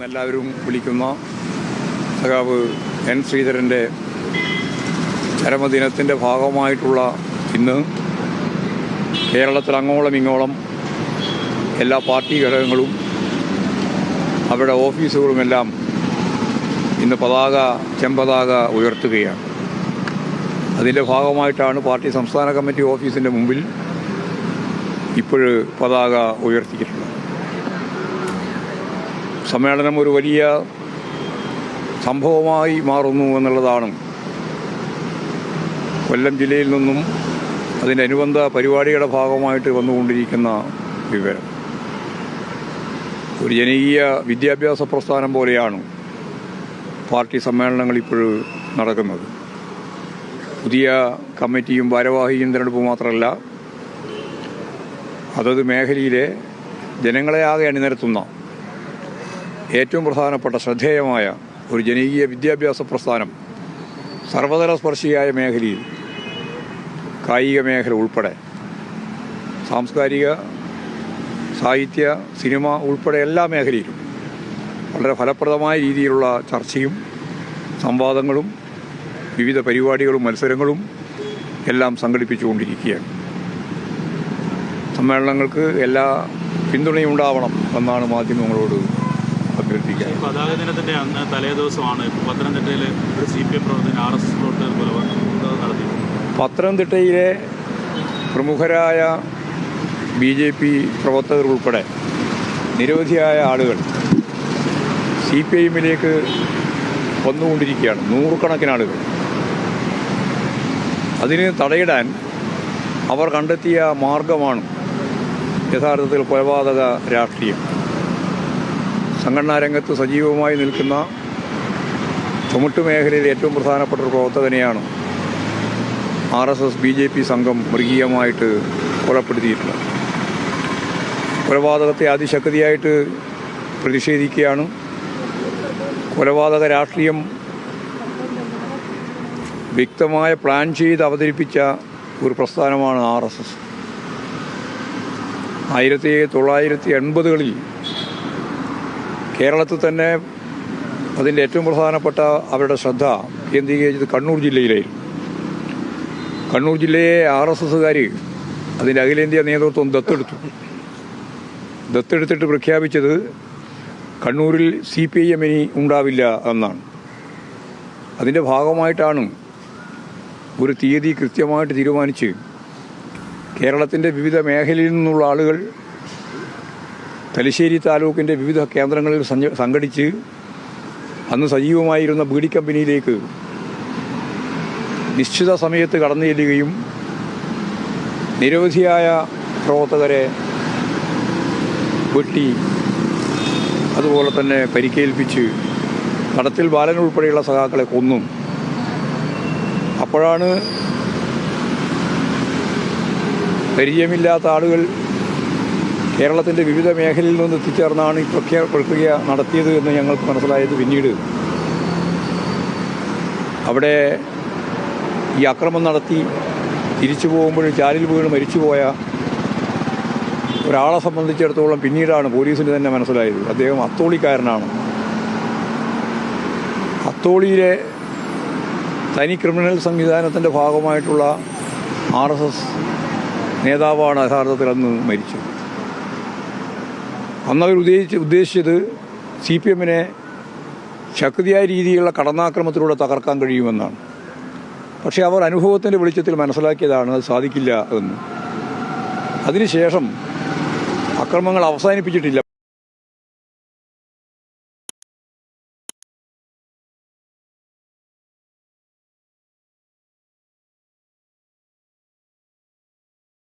എന്നെല്ലാവരും വിളിക്കുന്ന സഖാവ് എൻ ശ്രീധരന്റെ ചരമദിനത്തിന്റെ ഭാഗമായിട്ടുള്ള ഇന്ന് കേരളത്തിൽ അങ്ങോളം ഇങ്ങോളം എല്ലാ പാർട്ടി ഘടകങ്ങളും അവരുടെ ഓഫീസുകളുമെല്ലാം ഇന്ന് പതാക ചെമ്പതാക ഉയർത്തുകയാണ്. അതിന്റെ ഭാഗമായിട്ടാണ് പാർട്ടി സംസ്ഥാന കമ്മിറ്റി ഓഫീസിന്റെ മുമ്പിൽ ഇപ്പോൾ പതാക ഉയർത്തിയിട്ടുള്ളത്. സമ്മേളനം ഒരു വലിയ സംഭവമായി മാറുന്നു എന്നുള്ളതാണ്. കൊല്ലം ജില്ലയിൽ നിന്നും അതിന്റെ അനുബന്ധ പരിപാടിയുടെ ഭാഗമായിട്ട് വന്നുകൊണ്ടിരിക്കുന്ന വിവരം. ഒരു ജനകീയ വിദ്യാഭ്യാസ പ്രസ്ഥാനം പോലെയാണ് പാർട്ടി സമ്മേളനങ്ങൾ ഇപ്പോൾ നടക്കുന്നത്. പുതിയ കമ്മിറ്റിയും ഭാരവാഹിയും തിരഞ്ഞെടുപ്പ് മാത്രമല്ല അതത് മേഖലയിലെ ജനങ്ങളെ ആകെ അണിനിരത്തുന്ന ഏറ്റവും പ്രധാനപ്പെട്ട ശ്രദ്ധേയമായ ഒരു ജനകീയ വിദ്യാഭ്യാസ പ്രസ്ഥാനം സർവതല സ്പർശിയായ മേഖലയിൽ കായിക മേഖല ഉൾപ്പെടെ സാംസ്കാരിക സാഹിത്യ സിനിമ ഉൾപ്പെടെ എല്ലാ മേഖലയിലും വളരെ ഫലപ്രദമായ രീതിയിലുള്ള ചർച്ചയും സംവാദങ്ങളും വിവിധ പരിപാടികളും മത്സരങ്ങളും എല്ലാം സംഘടിപ്പിച്ചുകൊണ്ടിരിക്കുകയാണ്. സമ്മേളനങ്ങൾക്ക് എല്ലാ പിന്തുണയും ഉണ്ടാവണം എന്നാണ് മാധ്യമങ്ങളോട് അഭ്യർത്ഥിക്കുക പതാക ദിനത്തിന്റെ അന്ന് തലേ ദിവസമാണ് പത്തനംതിട്ടയിൽ ഒരു സി പി എം പ്രവർത്തകൻ ആർ എസ് എസ് പ്രവർത്തകർ നടത്തി പത്തനംതിട്ടയിലെ പ്രമുഖരായ ബി ജെ പി പ്രവർത്തകർ ഉൾപ്പെടെ നിരവധിയായ ആളുകൾ സി പി ഐ എമ്മിലേക്ക് വന്നുകൊണ്ടിരിക്കുകയാണ്. നൂറുകണക്കിന് ആളുകൾ. അതിന് തടയിടാൻ അവർ കണ്ടെത്തിയ മാർഗമാണ് യഥാർത്ഥത്തിൽ കൊലപാതക രാഷ്ട്രീയം. സംഘടനാ രംഗത്ത് സജീവമായി നിൽക്കുന്ന ചുമട്ട് മേഖലയിൽ ഏറ്റവും പ്രധാനപ്പെട്ട ഒരു പ്രവർത്തകനെയാണ് R S S B J P സംഘം മൃഗീയമായിട്ട് കൊലപ്പെടുത്തിയിട്ടുള്ളത്. കൊലപാതകത്തെ അതിശക്തിയായിട്ട് പ്രതിഷേധിക്കുകയാണ്. കൊലപാതക രാഷ്ട്രീയം വ്യക്തമായ പ്ലാൻ ചെയ്ത് അവതരിപ്പിച്ച ഒരു പ്രസ്ഥാനമാണ് ആർ എസ് എസ്. ആയിരത്തി തൊള്ളായിരത്തി എൺപതുകളിൽ കേരളത്തിൽ തന്നെ അതിന്റെ ഏറ്റവും പ്രധാനപ്പെട്ട അവരുടെ ശ്രദ്ധ കേന്ദ്രീകരിച്ചത് കണ്ണൂർ ജില്ലയിലായിരുന്നു. കണ്ണൂർ ജില്ലയെ ആർ എസ് എസ്സുകാർ അതിന്റെ അഖിലേന്ത്യാ നേതൃത്വം ദത്തെടുത്തു. ദത്തെടുത്തിട്ട് പ്രഖ്യാപിച്ചത് കണ്ണൂരിൽ സി പി ഐ എം ഇനി ഉണ്ടാവില്ല എന്നാണ്. അതിന്റെ ഭാഗമായിട്ടാണ് ഒരു തീയതി കൃത്യമായിട്ട് തീരുമാനിച്ച് കേരളത്തിന്റെ വിവിധ മേഖലയിൽ നിന്നുള്ള ആളുകൾ തലശ്ശേരി താലൂക്കിന്റെ വിവിധ കേന്ദ്രങ്ങളിൽ സംഘടിച്ച് അന്ന് സജീവമായിരുന്ന ബീഡി കമ്പനിയിലേക്ക് നിശ്ചിത സമയത്ത് കടന്നു ചെല്ലുകയും നിരവധിയായ പ്രവർത്തകരെ വെട്ടി അതുപോലെ തന്നെ പരിക്കേൽപ്പിച്ച് കടത്തിൽ ബാലൻ ഉൾപ്പെടെയുള്ള സഖാക്കളെ കൊന്നും. അപ്പോഴാണ് പരിചയമില്ലാത്ത ആളുകൾ കേരളത്തിന്റെ വിവിധ മേഖലയിൽ നിന്ന് എത്തിച്ചേർന്നാണ് ഈ പ്രക്രിയ പ്രക്രിയ നടത്തിയത് എന്ന് ഞങ്ങൾക്ക് മനസ്സിലായത് പിന്നീട്. അവിടെ ഈ അക്രമം നടത്തി തിരിച്ചു പോകുമ്പോൾ ചാലിൽ വീണ് മരിച്ചുപോയ ഒരാളെ സംബന്ധിച്ചിടത്തോളം പിന്നീടാണ് പോലീസിന് തന്നെ മനസ്സിലായത്. അദ്ദേഹം അത്തോളിക്കാരനാണ്. അത്തോളിയിലെ തനി ക്രിമിനൽ സംവിധാനത്തിന്റെ ഭാഗമായിട്ടുള്ള ആർ നേതാവാണ് യഥാർത്ഥത്തിൽ അന്ന് മരിച്ചത്. അന്ന് അവർ ഉദ്ദേശിച്ച് ഉദ്ദേശിച്ചത് സി പി എമ്മിനെ ശക്തിയായ രീതിയിലുള്ള കടന്നാക്രമത്തിലൂടെ തകർക്കാൻ കഴിയുമെന്നാണ്. പക്ഷേ അവർ അനുഭവത്തിന്റെ വെളിച്ചത്തിൽ മനസ്സിലാക്കിയതാണ് അത് സാധിക്കില്ല എന്ന്. അതിനുശേഷം അക്രമങ്ങൾ അവസാനിപ്പിച്ചിട്ടില്ല.